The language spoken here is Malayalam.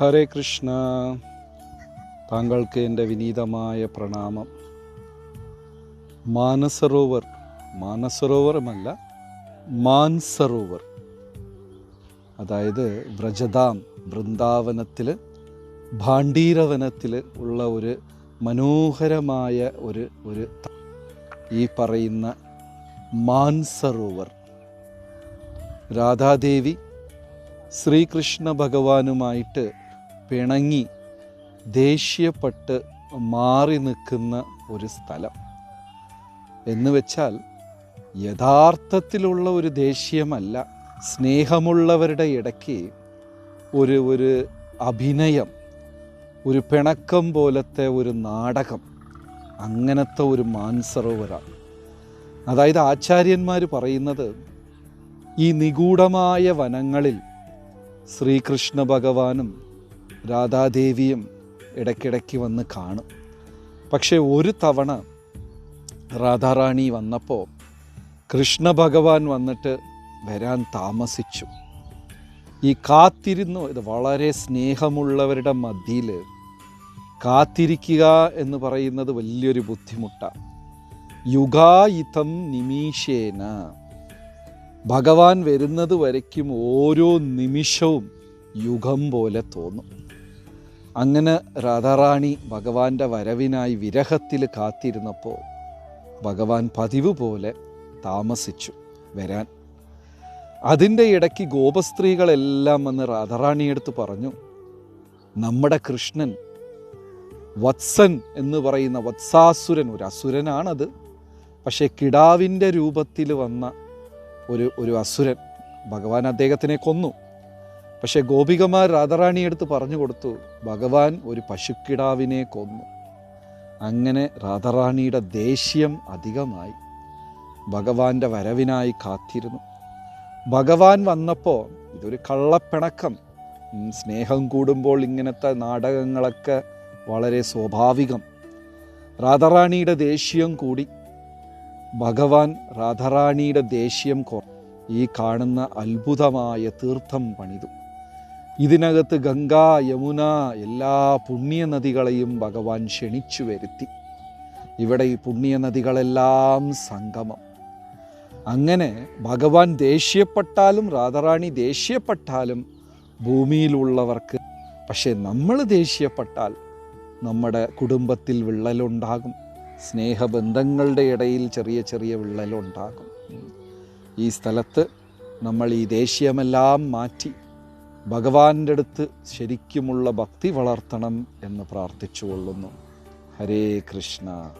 ഹരേ കൃഷ്ണ. താങ്കൾക്ക് എന്റെ വിനീതമായ പ്രണാമം. മാനസരോവർ മാനസരോവറുമല്ല മാൻസരോവർ. അതായത് വ്രജദാം വൃന്ദാവനത്തിൽ ഭാണ്ഡീരവനത്തിൽ ഉള്ള ഒരു മനോഹരമായ ഒരു ഒരു ഈ പറയുന്ന മാൻസരോവർ. രാധാദേവി ശ്രീകൃഷ്ണ ഭഗവാനുമായിട്ട് പിണങ്ങി ദേഷ്യപ്പെട്ട് മാറി നിൽക്കുന്ന ഒരു സ്ഥലം. എന്ന് വെച്ചാൽ യഥാർത്ഥത്തിലുള്ള ഒരു ദേഷ്യമല്ല സ്നേഹമുള്ളവരുടെ ഇടയ്ക്ക് ഒരു ഒരു അഭിനയം ഒരു പിണക്കം പോലത്തെ ഒരു നാടകം അങ്ങനത്തെ ഒരു മാൻസറോവരാണ് അതായത് ആചാര്യന്മാർ പറയുന്നത് ഈ നിഗൂഢമായ വനങ്ങളിൽ ശ്രീകൃഷ്ണ ഭഗവാനും രാധാദേവിയും ഇടയ്ക്കിടയ്ക്ക് വന്ന് കാണും. പക്ഷേ ഒരു തവണ രാധാറാണി വന്നപ്പോൾ കൃഷ്ണ ഭഗവാൻ വന്നിട്ട് വരാൻ താമസിച്ചു. ഈ കാത്തിരുന്നു ഇത് വളരെ സ്നേഹമുള്ളവരുടെ മധ്യയിൽ കാത്തിരിക്കുക എന്ന് പറയുന്നത് വലിയൊരു ബുദ്ധിമുട്ടാണ് യുഗായുധം നിമീഷേന. ഭഗവാൻ വരുന്നത് വരയ്ക്കും ഓരോ നിമിഷവും യുഗം പോലെ തോന്നും. അങ്ങനെ രാധാറാണി ഭഗവാന്റെ വരവിനായി വിരഹത്തിൽ കാത്തിരുന്നപ്പോൾ ഭഗവാൻ പതിവ് പോലെ താമസിച്ചു വരാൻ. അതിന്റെ ഇടയ്ക്ക് ഗോപസ്ത്രീകളെല്ലാം വന്ന് രാധാറാണിയെടുത്ത് പറഞ്ഞു നമ്മുടെ കൃഷ്ണൻ വത്സൻ എന്ന് പറയുന്ന വത്സാസുരൻ ഒരു അസുരനാണത്. പക്ഷേ കിടാവിന്റെ രൂപത്തിൽ വന്ന ഒരു ഒരു അസുരൻ ഭഗവാൻ അദ്ദേഹത്തിനെ കൊന്നു. പക്ഷേ ഗോപികമാർ രാധാറാണിയെടുത്ത് പറഞ്ഞു കൊടുത്തു ഭഗവാൻ ഒരു പശുക്കിടാവിനെ കൊന്നു. അങ്ങനെ രാധാറാണിയുടെ ദേഷ്യം അധികമായി. ഭഗവാന്റെ വരവിനായി കാത്തിരുന്നു. ഭഗവാൻ വന്നപ്പോൾ ഇതൊരു കള്ളപ്പിണക്കം. സ്നേഹം കൂടുമ്പോൾ ഇങ്ങനത്തെ നാടകങ്ങളൊക്കെ വളരെ സ്വാഭാവികം. രാധാറാണിയുടെ ദേഷ്യം കൂടി. ഭഗവാൻ രാധാറാണിയുടെ ദേഷ്യം ഈ കാണുന്ന അത്ഭുതമായ തീർത്ഥം പണിതു. ഇതിനകത്ത് ഗംഗ യമുന എല്ലാ പുണ്യ നദികളെയും ഭഗവാൻ ക്ഷണിച്ചു വരുത്തി. ഇവിടെ ഈ പുണ്യ നദികളെല്ലാം സംഗമം. അങ്ങനെ ഭഗവാൻ ദേഷ്യപ്പെട്ടാലും രാധാറാണി ദേഷ്യപ്പെട്ടാലും ഭൂമിയിലുള്ളവർക്ക് പക്ഷെ നമ്മൾ ദേഷ്യപ്പെട്ടാൽ നമ്മുടെ കുടുംബത്തിൽ വിള്ളലുണ്ടാകും. സ്നേഹബന്ധങ്ങളുടെ ഇടയിൽ ചെറിയ ചെറിയ വിള്ളലുണ്ടാകും. ഈ സ്ഥലത്ത് നമ്മൾ ഈ ദേഷ്യമെല്ലാം മാറ്റി ഭഗവാന്റെ അടുത്ത് ശരിക്കുമുള്ള ഭക്തി വളർത്തണം എന്ന് പ്രാർത്ഥിച്ചു കൊള്ളുന്നു ഹരേ കൃഷ്ണ.